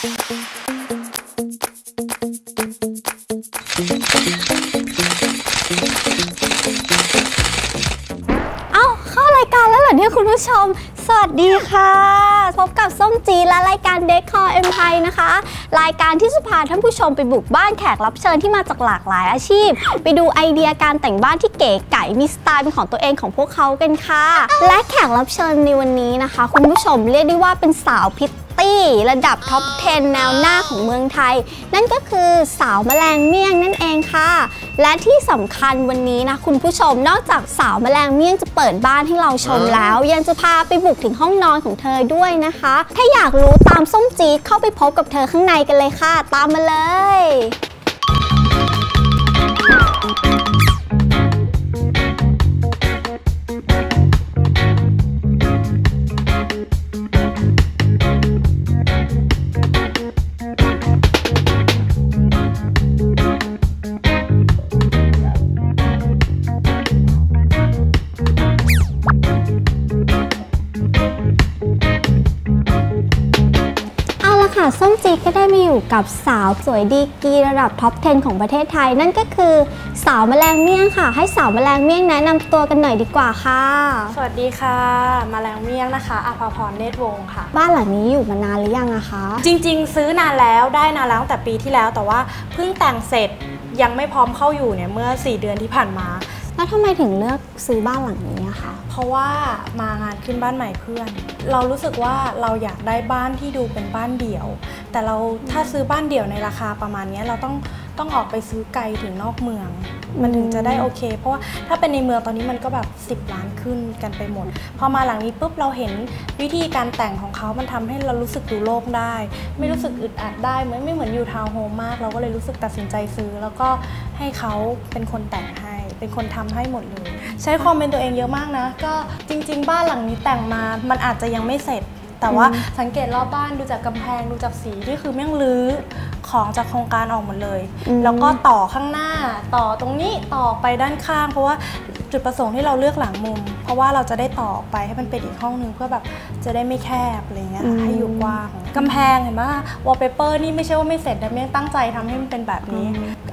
เอาเข้ารายการแล้วเหรอเนี่ยคุณผู้ชม สวัสดีค่ะ พบกับส้มจีและรายการเด็กคอเอ็มไพนะคะ รายการที่จะพาท่านผู้ชมไปบุกบ้านแขกรับเชิญที่มาจากหลากหลายอาชีพ ไปดูไอเดียการแต่งบ้านที่เก๋ไก๋มีสไตล์เป็นของตัวเองของพวกเขากันค่ะ และแขกรับเชิญในวันนี้นะคะ คุณผู้ชมเรียกได้ว่าเป็นสาวพิต ตี้ ระดับท็อป 10 แนวหน้าของเมืองไทย นั่นก็คือสาวแมลงเมี่ยงนั่นเองค่ะ และที่สำคัญวันนี้นะคุณผู้ชมนอกจากสาวแมลงเมี่ยงจะเปิดบ้านให้เราชมแล้ว ยังจะพาไปบุกถึงห้องนอนของเธอด้วยนะคะ ถ้าอยากรู้ตามส้มจี๊ดเข้าไปพบกับเธอข้างในกันเลยค่ะ ตามมาเลย ค่ะส้มจีดก็ได้มาอยู่กับสาวสวยดีกรีระดับท็อป 10 ของประเทศไทย นั่นก็คือสาวแมลงเมี่ยงค่ะ ให้สาวแมลงเมี่ยงแนะนำตัวกันหน่อยดีกว่าค่ะ สวัสดีค่ะมาแรงเมี่ยงนะคะอภาพรเนตรวงศ์ค่ะ บ้านหลังนี้อยู่มานานหรือยังอะคะ จริง ๆ ซื้อนานแล้วได้นานแล้วตั้งแต่ปีที่แล้วแต่ว่าเพิ่งแต่งเสร็จยังไม่พร้อมเข้าอยู่เนี่ยเมื่อ 4 เดือนที่ผ่านมา แล้วทำไมถึงเลือกซื้อบ้านหลังนี้อะคะเพราะว่ามางานขึ้นบ้านใหม่เพื่อน เรารู้สึกว่าเราอยากได้บ้านที่ดูเป็นบ้านเดี่ยว แต่เราถ้าซื้อบ้านเดี่ยวในราคาประมาณนี้เราต้องต้องออกไปซื้อไกลถึงนอกเมือง มันถึงจะได้โอเค เพราะว่าถ้าเป็นในเมืองตอนนี้มันก็แบบ 10 ล้านขึ้นกันไปหมด พอมาหลังนี้ปุ๊บเราเห็นวิธีการแต่งของเขามันทำให้เรารู้สึกดูโล่งได้ ไม่รู้สึกอึดอัดได้เหมือนไม่เหมือนอยู่ทาวน์โฮมมาก เราก็เลยรู้สึกตัดสินใจซื้อ แล้วก็ให้เขาเป็นคนแต่งให้ เป็นคนทำให้หมดเลย ใช้ความเป็นตัวเองเยอะมากนะ ก็จริง ๆ บ้านหลังนี้แต่งมา มันอาจจะยังไม่เสร็จ แต่ว่าสังเกตรอบบ้านดูจากกำแพงดูจากสีนี่คือแม่งรื้อของจากโครงการออกหมดเลยอืมแล้วก็ต่อข้างหน้า ต่อตรงนี้ต่อไปด้านข้าง เพราะว่าจุดประสงค์ที่เราเลือกหลังมุม เพราะว่าเราจะได้ต่อออกไปให้มันเป็นอีกห้องนึงเพื่อแบบจะได้ไม่แคบอะไรเงี้ยค่ะให้อยู่กว้างกำแพงเห็นไหมวอลเปเปอร์นี่ไม่ใช่ว่าไม่เสร็จนะเมี่ยงตั้งใจทำให้มันเป็นแบบนี้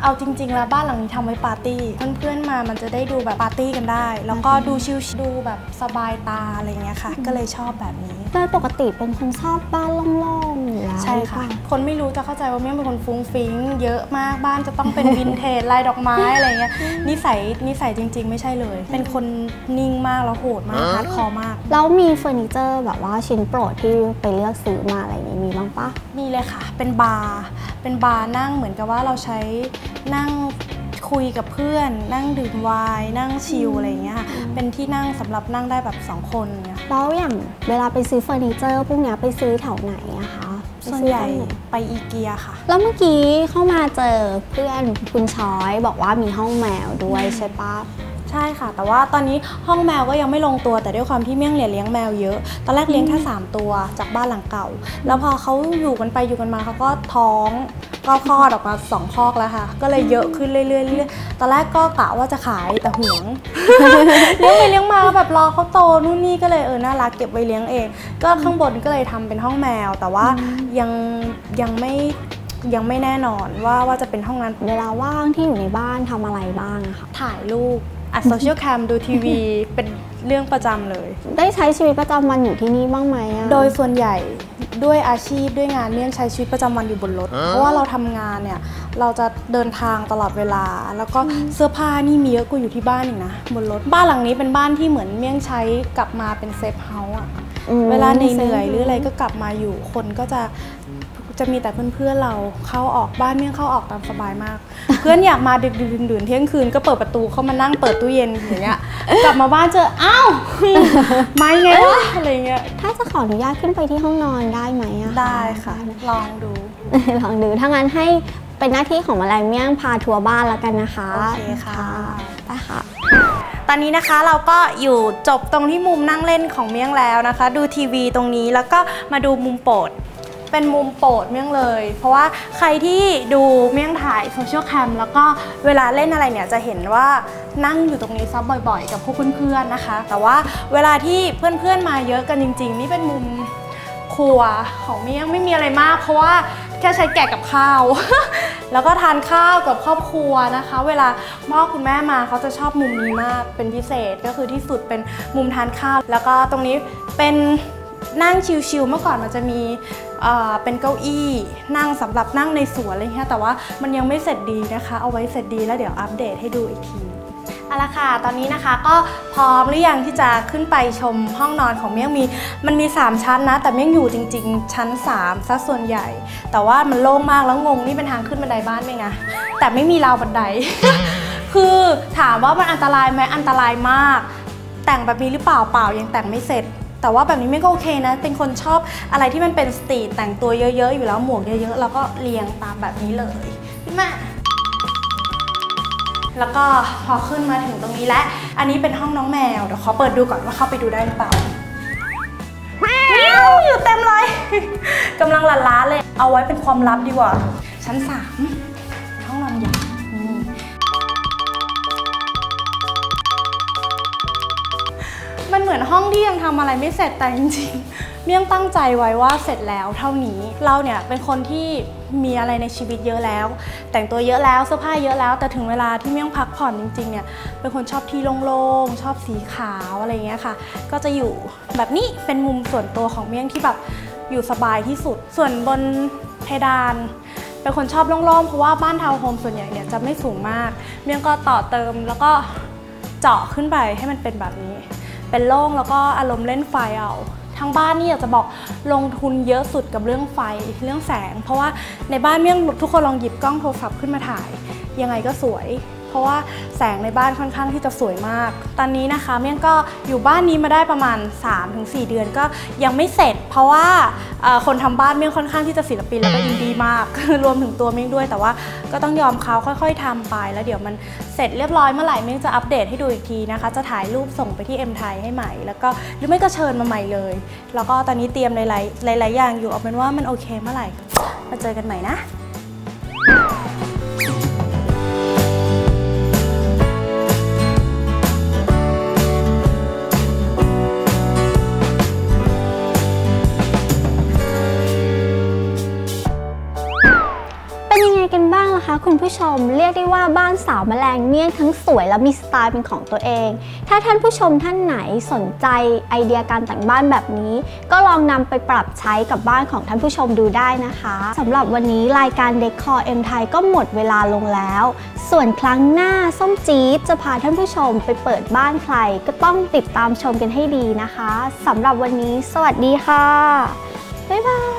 เอาจริง ๆ แล้วบ้านหลังนี้ทำไว้ปาร์ตี้เพื่อนๆมามันจะได้ดูแบบปาร์ตี้กันได้ แล้วก็ดูชิลๆดูแบบสบายตาอะไรเงี้ยค่ะ ก็เลยชอบแบบนี้โดยปกติเป็นคนชอบบ้านโล่งๆอยู่แล้วใช่ค่ะ คนไม่รู้จะเข้าใจว่าเมี่ยงเป็นคนฟุ้งฟิ้งเยอะมากบ้านจะต้องเป็นวินเทจลายดอกไม้อะไรเงี้ยนิสัยนิสัยจริง ๆ ไม่ใช่เลย เป็นคนนิ่งมากแล้วโหดมากฮาร์ดคอร์มากแล้วมีเฟอร์นิเจอร์แบบว่าชิ้นโปรดที่ไปเลือกซื้อมาอะไรอย่างนี้มีบ้างปะมีเลยค่ะ เป็นบาร์เป็นบาร์นั่งเหมือนกับว่าเราใช้นั่งคุยกับเพื่อน นั่งดื่มไวน์นั่งชิลอะไรอย่างเงี้ยค่ะเป็นที่นั่งสำหรับนั่งได้แบบสองคนเนี่ยแล้วอย่างเวลาไปซื้อเฟอร์นิเจอร์พวกเนี้ยไปซื้อแถวไหนอะคะส่วนใหญ่ไปอีเกียค่ะ แล้วเมื่อกี้เข้ามาเจอเพื่อนคุณช้อยบอกว่ามีห้องแมวด้วยใช่ปะใช่ค่ะ แต่ว่าตอนนี้ห้องแมวก็ยังไม่ลงตัว แต่ด้วยความที่เมี่ยงเหลียเลี้ยงแมวเยอะ ตอนแรกเลี้ยงแค่3ตัวจากบ้านหลังเก่า แล้วพอเขาอยู่กันไปอยู่กันมาเขาก็ท้องก็คลอดออกมาสองคอกแล้วค่ะ ก็เลยเยอะขึ้นเรื่อยๆเรื่อยๆตอนแรกก็กะว่าจะขายแต่ห่วงเลี้ยงไปเลี้ยงมาแบบรอเขาโตนู่นนี่ก็เลยเออน่ารักเก็บไว้เลี้ยงเอง ก็ข้างบนก็เลยทำเป็นห้องแมว แต่ว่ายังยังไม่ยังไม่แน่นอนว่าว่าจะเป็นห้องนั้นเวลาว่างที่อยู่ในบ้านทำอะไรบ้างอะคะถ่ายรูป อัดโซเชียลแคมดูทีวีเป็นเรื่องประจำเลย ได้ใช้ชีวิตประจำวันอยู่ที่นี่บ้างไหมอะ โดยส่วนใหญ่ด้วยอาชีพด้วยงานเมี่ยงใช้ชีวิตประจำวันอยู่บนรถ เพราะว่าเราทำงานเนี่ยเราจะเดินทางตลอดเวลา แล้วก็เสื้อผ้านี่มีเยอะกว่าอยู่ที่บ้านอีกนะบนรถบ้านหลังนี้เป็นบ้านที่เหมือนเมี่ยงใช้กลับมาเป็นเซฟเฮาส์อะ อืม เวลาเหนื่อยๆหรืออะไรก็กลับมาอยู่คนก็จะ จะมีแต่เพื่อนๆเราเข้าออกบ้านเมี่ยงเข้าออกตามสบายมาก เพื่อนอยากมาดึกๆดื่นๆเที่ยงคืนก็เปิดประตูเข้ามานั่งเปิดตู้เย็นอย่างเงี้ยกลับมาบ้านเจออ้าวมาไงวะอะไรเงี้ยถ้าจะขออนุญาตขึ้นไปที่ห้องนอนได้ไหมอะได้ค่ะ ลองดูลองดูถ้างั้นให้เป็นหน้าที่ของแมลงเมี่ยงพาทัวร์บ้านแล้วกันนะคะโอเคค่ะไปค่ะตอนนี้นะคะเราก็อยู่จบตรงที่มุมนั่งเล่นของเมี่ยงแล้วนะคะ ดูทีวีตรงนี้แล้วก็มาดูมุมโปรด เป็นมุมโปรดเมี่ยงเลย เพราะว่าใครที่ดูเมี่ยงถ่ายโซเชียลแคมแล้วก็เวลาเล่นอะไรเนี่ยจะเห็นว่านั่งอยู่ตรงนี้ซับบ่อยๆ กับพวกเพื่อนๆนะคะ แต่ว่าเวลาที่เพื่อนๆมาเยอะกันจริง ๆ นี่เป็นมุมครัวของเมี่ยงไม่มีอะไรมาก เพราะว่าแค่ใช้แกะกับข้าว แล้วก็ทานข้าวกับครอบครัวนะคะ เวลาพ่อคุณแม่มาเขาจะชอบมุมนี้มากเป็นพิเศษก็คือที่สุดเป็นมุมทานข้าว แล้วก็ตรงนี้เป็นนั่งชิลๆเมื่อก่อนมันจะมี เป็นเก้าอี้นั่งสำหรับนั่งในสวนอะไรเงี้ยแต่ว่ามันยังไม่เสร็จดีนะคะ เอาไว้เสร็จดีแล้วเดี๋ยวอัปเดตให้ดูอีกทีเอาละค่ะ ตอนนี้นะคะก็พร้อมหรือยังที่จะขึ้นไปชมห้องนอนของเมี่ยงมี มันมี 3 ชั้นนะ แต่เมี่ยงอยู่จริง ๆ ชั้น 3 ซะส่วนใหญ่ แต่ว่ามันโล่งมากแล้วงงนี่เป็นทางขึ้นบันไดบ้านไหมไงแต่ไม่มีราวบันได คือถามว่ามันอันตรายไหมอันตรายมาก แต่งแบบนี้หรือเปล่าเปล่ายังแต่งไม่เสร็จ แต่ว่าแบบนี้ไม่ก็โอเคนะ เป็นคนชอบอะไรที่มันเป็นสตรีทแต่งตัวเยอะๆ อยู่แล้วหมวกเยอะๆ แล้วก็เรียงตามแบบนี้เลยพี่แม่แล้วก็พอขึ้นมาถึงตรงนี้แล้ว อันนี้เป็นห้องน้องแมว เดี๋ยวขอเปิดดูก่อนว่าเข้าไปดูได้หรือเปล่าอยู่เต็มเลยกำลังหลั่นล้าเลย เอาไว้เป็นความลับดีกว่า ชั้นสาม ยังทำอะไรไม่เสร็จแต่จริงๆ เมี่ยงตั้งใจไว้ว่าเสร็จแล้วเท่านี้เราเนี่ยเป็นคนที่มีอะไรในชีวิตเยอะแล้ว แต่งตัวเยอะแล้วเสื้อผ้าเยอะแล้ว แต่ถึงเวลาที่เมี่ยงพักผ่อนจริงๆเนี่ยเป็นคนชอบที่โล่งๆชอบสีขาวอะไรเงี้ยค่ะ ก็จะอยู่แบบนี้เป็นมุมส่วนตัวของเมี่ยงที่แบบอยู่สบายที่สุด ส่วนบนเพดานเป็นคนชอบโล่งๆเพราะว่าบ้านทาวน์โฮมส่วนใหญ่เนี่ยจะไม่สูงมาก เมี่ยงก็ต่อเติมแล้วก็เจาะขึ้นไปให้มันเป็นแบบนี้ เป็นโล่งแล้วก็อารมณ์เล่นไฟเอาทางบ้านนี่อยากจะบอกลงทุนเยอะสุดกับเรื่องไฟเรื่องแสง เพราะว่าในบ้านเมี่ยงทุกคนลองหยิบกล้องโทรศัพท์ขึ้นมาถ่าย ยังไงก็สวย ราะว่าแสงในบ้านค่อนข้างที่จะสวยมาก ตอนนี้นะคะเมี่ยงก็อยู่บ้านนี้มาได้ประมาณ 3-4 เดือนก็ยังไม่เสร็จ เพราะว่าคนทำบ้านเมี่ยงค่อนข้างที่จะศิลปินแล้วก็อินดี้มาก รวมถึงตัวเมี่ยงด้วย แต่ว่าก็ต้องยอมเขาค่อย ๆทำไป แล้วเดี๋ยวมันเสร็จเรียบร้อยเมื่อไหร่เมี่ยงจะอัปเดตให้ดูอีกทีนะคะ จะถ่ายรูปส่งไปที่เอ็มไทยให้ใหม่ แล้วก็หรือไม่ก็เชิญมาใหม่เลย แล้วก็ตอนนี้เตรียมหลายๆหลายๆอย่างอยู่เอาเป็นว่ามันโอเคเมื่อไหร่มาเจอกันใหม่นะ มเรียกได้ว่าบ้านสาวแมลงเมี่ยงทั้งสวยและมีสไตล์เป็นของตัวเอง ถ้าท่านผู้ชมท่านไหนสนใจไอเดียการแต่งบ้านแบบนี้ ก็ลองนำไปปรับใช้กับบ้านของท่านผู้ชมดูได้นะคะสำหรับวันนี้รายการเด็กคอเอ็มไทยก็หมดเวลาลงแล้ว ส่วนครั้งหน้าส้มจี๊ดจะพาท่านผู้ชมไปเปิดบ้านใคร ก็ต้องติดตามชมกันให้ดีนะคะสำหรับวันนี้ สวัสดีค่ะบ๊ายบาย